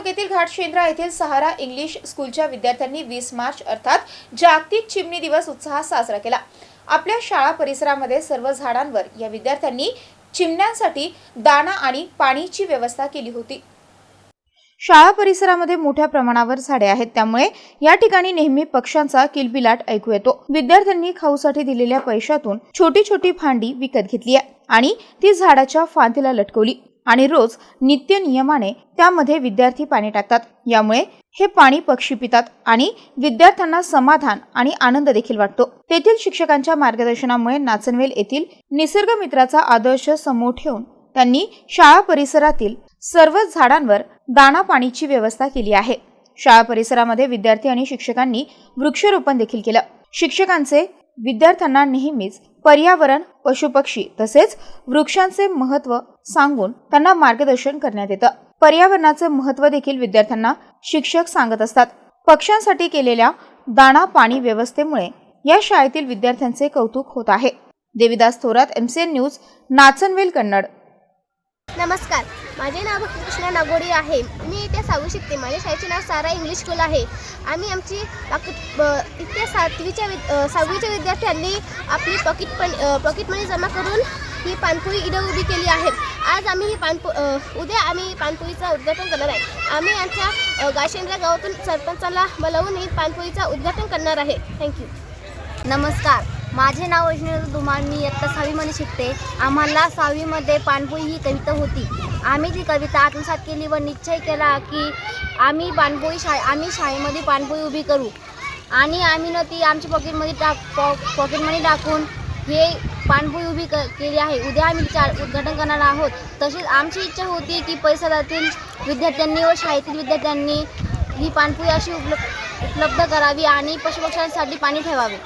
तालुक्यातील घाटशेंद्रा येथील सहारा इंग्लिश स्कूलच्या विद्यार्थ्यांनी वीस मार्च अर्थात जागतिक चिमणी दिवस उत्साहात साजरा केला. आपल्या शाळा परिसरामध्ये सर्व झाडांवर या विद्यार्थ्यांनी चिमण्यांसाठी दाणा आणि पाणीची व्यवस्था केली होती. शाळा परिसरामध्ये मोठ्या प्रमाणावर झाडे आहेत. त्यामुळे या ठिकाणी नेहमी पक्ष्यांचा किलबिलाट ऐकू येतो. विद्यार्थ्यांनी खाऊसाठी दिलेल्या पैशातून छोटी छोटी भांडी विकत घेतली आहे आणि ती झाडाच्या फांदीला लटकवली. आणि रोज नित्य नियमाने त्यामध्ये विद्यार्थी पाणी टाकतात. यामुळे हे पाणी पक्षी पितात आणि विद्यार्थ्यांना समाधान आणि आनंद देखील वाटतो. तेथील शिक्षकांच्या मार्गदर्शनामुळे नाचनवेल येथील निसर्ग मित्राचा आदर्श समोर ठेवून त्यांनी शाळा परिसरातील सर्व झाडांवर दाणा पाणीची व्यवस्था केली आहे. शाळा परिसरामध्ये विद्यार्थी आणि शिक्षकांनी वृक्षारोपण देखील केलं. शिक्षकांचे विद्यार्थ्यांना नेहमीच पर्यावरण पशुपक्षी तसेच वृक्षांचे महत्त्व सांगून त्यांना मार्गदर्शन करण्यात येतं. पर्यावरणाचे महत्त्व देखील विद्यार्थ्यांना शिक्षक सांगत असतात. पक्ष्यांसाठी केलेल्या दाणा पाणी व्यवस्थेमुळे या शाळेतील विद्यार्थ्यांचे कौतुक होत आहे. Devidas Thorat MCN news Nachanvel Kannad. नमस्कार. माझे नाव कृष्णा नागोडी आहे. मी इथे सहावी शिकते. माझ्या शाळेचे नाव सारा इंग्लिश स्कूल आहे. आम्ही आमची बाकी इथे सातवीच्या विद सहावीच्या विद्यार्थ्यांनी आपली पॉकेट पण पॉकेट मनी जमा करून ही पानपोळी इथं उभी केली आहे. आज आम्ही ही पानपो उद्या आम्ही पाणपोळीचा उद्घाटन करणार आहे. आम्ही आमच्या अ, गाशेंद्रा गावातून सरपंचाला बोलावून ही पाणपोळीचा उद्घाटन करणार आहे. थँक्यू नमस्कार. माझे नाव वैष्णवी धुमाळ मी इयत्ता सहावीमध्ये शिकते. आम्हाला सहावीमध्ये पाणपोई ही कविता होती. आम्ही ती कविता आत्मसात केली व निश्चय केला की आम्ही पाणपोई शा आम्ही शाळेमध्ये पाणपोई उभी करू. आणि आम्ही न ती आमच्या पॉकेटमध्ये टाक पॉ पॉकेटमध्ये टाकून हे पाणपोई उभी क केली आहे. उद्या आम्ही चार उद्घाटन करणार आहोत. तसेच आमची इच्छा होती की परिसरातील विद्यार्थ्यांनी व शाळेतील विद्यार्थ्यांनी ही पाणपोई अशी उपलब्ध उपलब्ध करावी आणि पशुपक्ष्यांसाठी पाणी ठेवावे.